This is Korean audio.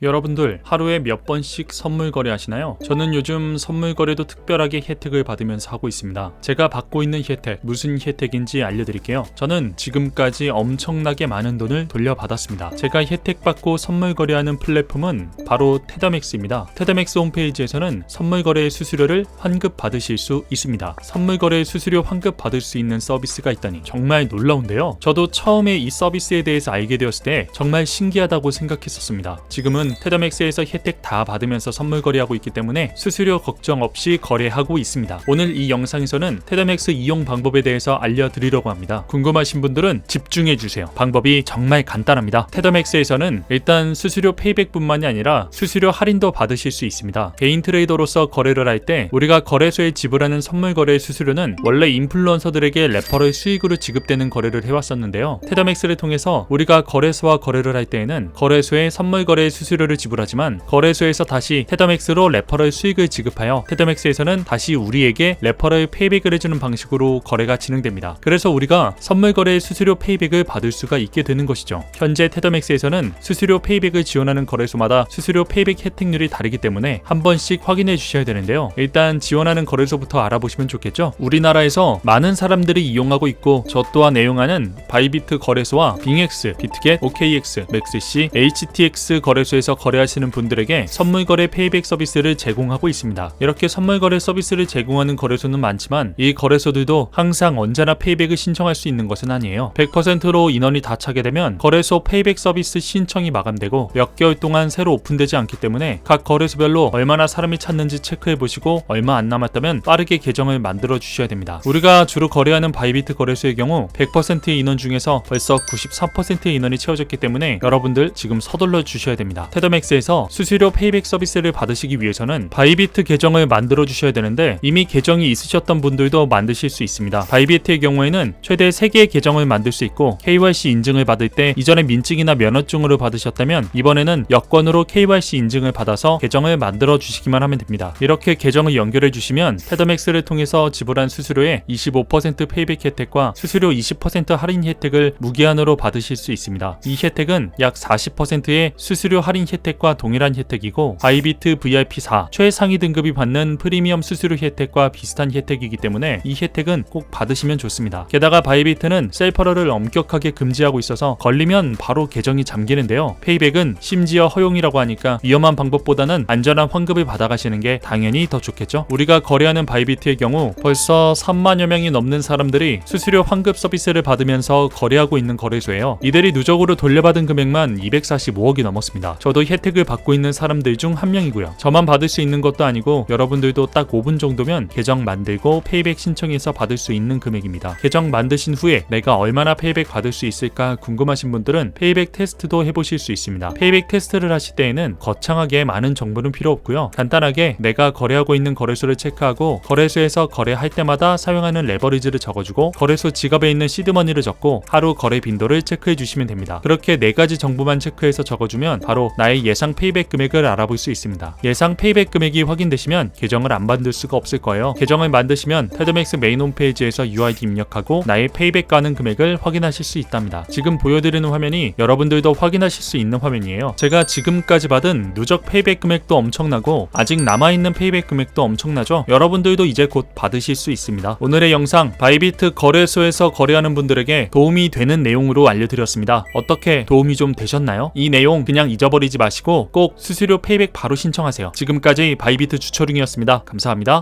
여러분들 하루에 몇 번씩 선물 거래 하시나요? 저는 요즘 선물 거래도 특별하게 혜택을 받으면서 하고 있습니다. 제가 받고 있는 혜택, 무슨 혜택인지 알려드릴게요. 저는 지금까지 엄청나게 많은 돈을 돌려받았습니다. 제가 혜택 받고 선물 거래하는 플랫폼은 바로 테더맥스입니다. 테더맥스 홈페이지에서는 선물 거래 수수료를 환급 받으실 수 있습니다. 선물 거래 수수료 환급 받을 수 있는 서비스가 있다니 정말 놀라운데요. 저도 처음에 이 서비스에 대해서 알게 되었을 때 정말 신기하다고 생각했었습니다. 지금은 테더맥스에서 혜택 다 받으면서 선물 거래하고 있기 때문에 수수료 걱정 없이 거래하고 있습니다. 오늘 이 영상에서는 테더맥스 이용 방법에 대해서 알려드리려고 합니다. 궁금하신 분들은 집중해 주세요. 방법이 정말 간단합니다. 테더맥스에서는 일단 수수료 페이백뿐만이 아니라 수수료 할인도 받으실 수 있습니다. 개인 트레이더로서 거래를 할 때 우리가 거래소에 지불하는 선물 거래 수수료는 원래 인플루언서들에게 레퍼럴 수익으로 지급되는 거래를 해왔었는데요. 테더맥스를 통해서 우리가 거래소와 거래를 할 때에는 거래소에 선물 거래 수수료 를 지불하지만 거래소에서 다시 테더맥스로 레퍼럴 수익을 지급하여 테더맥스에서는 다시 우리에게 레퍼럴 페이백을 해주는 방식으로 거래가 진행됩니다. 그래서 우리가 선물 거래 수수료 페이백을 받을 수가 있게 되는 것이죠. 현재 테더맥스에서는 수수료 페이백을 지원하는 거래소마다 수수료 페이백 혜택률이 다르기 때문에 한 번씩 확인해 주셔야 되는데요. 일단 지원하는 거래소부터 알아보시면 좋겠죠. 우리나라에서 많은 사람들이 이용하고 있고 저 또한 애용하는 바이비트 거래소와 빙엑스, 비트겟, OKX, 맥스C, HTX 거래소에서 거래하시는 분들에게 선물 거래 페이백 서비스를 제공하고 있습니다. 이렇게 선물 거래 서비스를 제공하는 거래소는 많지만 이 거래소들도 항상 언제나 페이백을 신청할 수 있는 것은 아니에요. 100%로 인원이 다 차게 되면 거래소 페이백 서비스 신청이 마감되고 몇 개월 동안 새로 오픈되지 않기 때문에 각 거래소별로 얼마나 사람이 찾는지 체크해 보시고 얼마 안 남았다면 빠르게 계정을 만들어 주셔야 됩니다. 우리가 주로 거래하는 바이비트 거래소의 경우 100%의 인원 중에서 벌써 94%의 인원이 채워졌기 때문에 여러분들 지금 서둘러 주셔야 됩니다. 테더맥스에서 수수료 페이백 서비스를 받으시기 위해서는 바이비트 계정을 만들어 주셔야 되는데 이미 계정이 있으셨던 분들도 만드실 수 있습니다. 바이비트의 경우에는 최대 3개의 계정을 만들 수 있고 KYC 인증을 받을 때 이전에 민증이나 면허증으로 받으셨다면 이번에는 여권으로 KYC 인증을 받아서 계정을 만들어 주시기만 하면 됩니다. 이렇게 계정을 연결해 주시면 테더맥스를 통해서 지불한 수수료의 25% 페이백 혜택과 수수료 20% 할인 혜택을 무기한으로 받으실 수 있습니다. 이 혜택은 약 40%의 수수료 할인 혜택과 동일한 혜택이고 바이비트 VIP4 최상위 등급이 받는 프리미엄 수수료 혜택과 비슷한 혜택이기 때문에 이 혜택은 꼭 받으시면 좋습니다. 게다가 바이비트는 셀퍼러를 엄격하게 금지하고 있어서 걸리면 바로 계정이 잠기는데요. 페이백은 심지어 허용이라고 하니까 위험한 방법보다는 안전한 환급을 받아가시는 게 당연히 더 좋겠죠. 우리가 거래하는 바이비트의 경우 벌써 3만여 명이 넘는 사람들이 수수료 환급 서비스를 받으면서 거래하고 있는 거래소예요. 이들이 누적으로 돌려받은 금액만 245억이 넘었습니다. 저도 혜택을 받고 있는 사람들 중 한 명이고요. 저만 받을 수 있는 것도 아니고 여러분들도 딱 5분 정도면 계정 만들고 페이백 신청해서 받을 수 있는 금액입니다. 계정 만드신 후에 내가 얼마나 페이백 받을 수 있을까 궁금하신 분들은 페이백 테스트도 해보실 수 있습니다. 페이백 테스트를 하실 때에는 거창하게 많은 정보는 필요 없고요. 간단하게 내가 거래하고 있는 거래소를 체크하고 거래소에서 거래할 때마다 사용하는 레버리지를 적어주고 거래소 지갑에 있는 시드머니를 적고 하루 거래 빈도를 체크해 주시면 됩니다. 그렇게 네 가지 정보만 체크해서 적어주면 바로 나의 예상 페이백 금액을 알아볼 수 있습니다. 예상 페이백 금액이 확인되시면 계정을 안 만들 수가 없을 거예요. 계정을 만드시면 테드맥스 메인 홈페이지에서 UID 입력하고 나의 페이백 가는 금액을 확인하실 수 있답니다. 지금 보여드리는 화면이 여러분들도 확인하실 수 있는 화면이에요. 제가 지금까지 받은 누적 페이백 금액도 엄청나고 아직 남아있는 페이백 금액도 엄청나죠? 여러분들도 이제 곧 받으실 수 있습니다. 오늘의 영상 바이비트 거래소에서 거래하는 분들에게 도움이 되는 내용으로 알려드렸습니다. 어떻게 도움이 좀 되셨나요? 이 내용 그냥 잊어버리지 마시고 꼭 수수료 페이백 바로 신청하세요. 지금까지 바이비트 주초링이었습니다. 감사합니다.